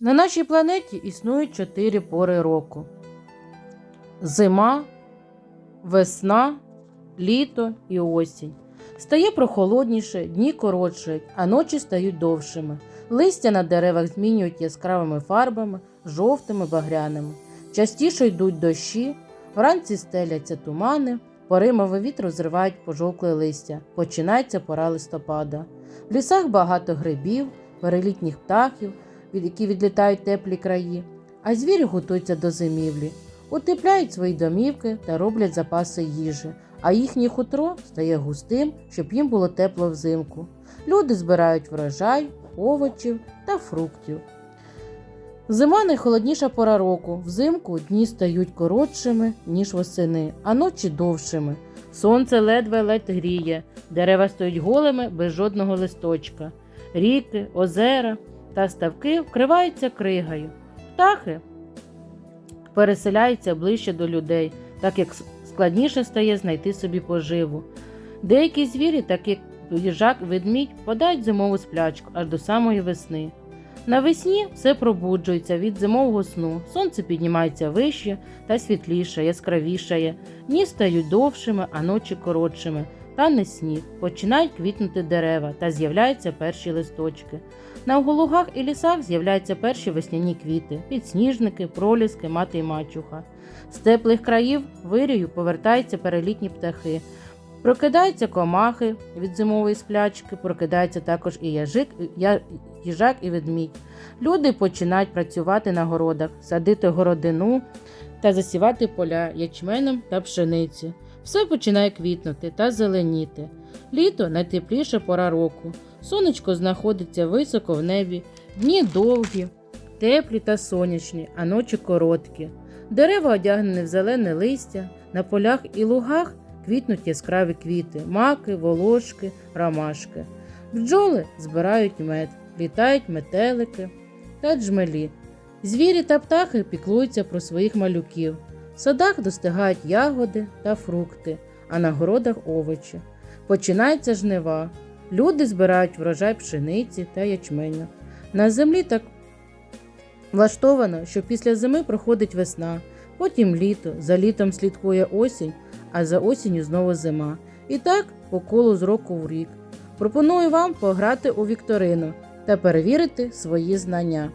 На нашій планеті існують чотири пори року: зима, весна, літо і осінь. Стає прохолодніше, дні коротшають, а ночі стають довшими. Листя на деревах змінюють яскравими фарбами, жовтими, багряними. Частіше йдуть дощі, вранці стеляться тумани, поримами вітру зривають пожовкле листя. Починається пора листопада. В лісах багато грибів, перелітніх птахів, від які відлітають теплі краї, а звірі готуються до зимівлі, утепляють свої домівки та роблять запаси їжі, а їхнє хутро стає густим, щоб їм було тепло взимку. Люди збирають врожай, овочів та фруктів. Зима найхолодніша пора року. Взимку дні стають коротшими, ніж восени, а ночі довшими. Сонце ледве-ледь гріє, дерева стоять голими без жодного листочка. Ріки, озера та ставки вкриваються кригою. Птахи переселяються ближче до людей, так як складніше стає знайти собі поживу. Деякі звірі, так як їжак, ведмідь, подають зимову сплячку аж до самої весни. Навесні все пробуджується від зимового сну, сонце піднімається вище та світліше, яскравішає, дні стають довшими, а ночі коротшими. Тане сніг, починають квітнути дерева та з'являються перші листочки. На голугах і лісах з'являються перші весняні квіти, підсніжники, проліски, мати й мачуха. З теплих країв вирію повертаються перелітні птахи. Прокидаються комахи від зимової сплячки, прокидається також і яжик, їжак і ведмідь. Люди починають працювати на городах, садити городину та засівати поля ячменем та пшениці. Все починає квітнути та зеленіти. Літо найтепліша пора року. Сонечко знаходиться високо в небі, дні довгі, теплі та сонячні, а ночі короткі. Дерева одягнені в зелене листя, на полях і лугах квітнуть яскраві квіти, маки, волошки, ромашки. Бджоли збирають мед, літають метелики та джмелі. Звірі та птахи піклуються про своїх малюків. В садах достигають ягоди та фрукти, а на городах овочі. Починається жнива. Люди збирають врожай пшениці та ячменю. На землі так влаштовано, що після зими проходить весна, потім літо, за літом слідкує осінь, а за осінню знову зима. І так по колу з року в рік. Пропоную вам пограти у вікторину та перевірити свої знання.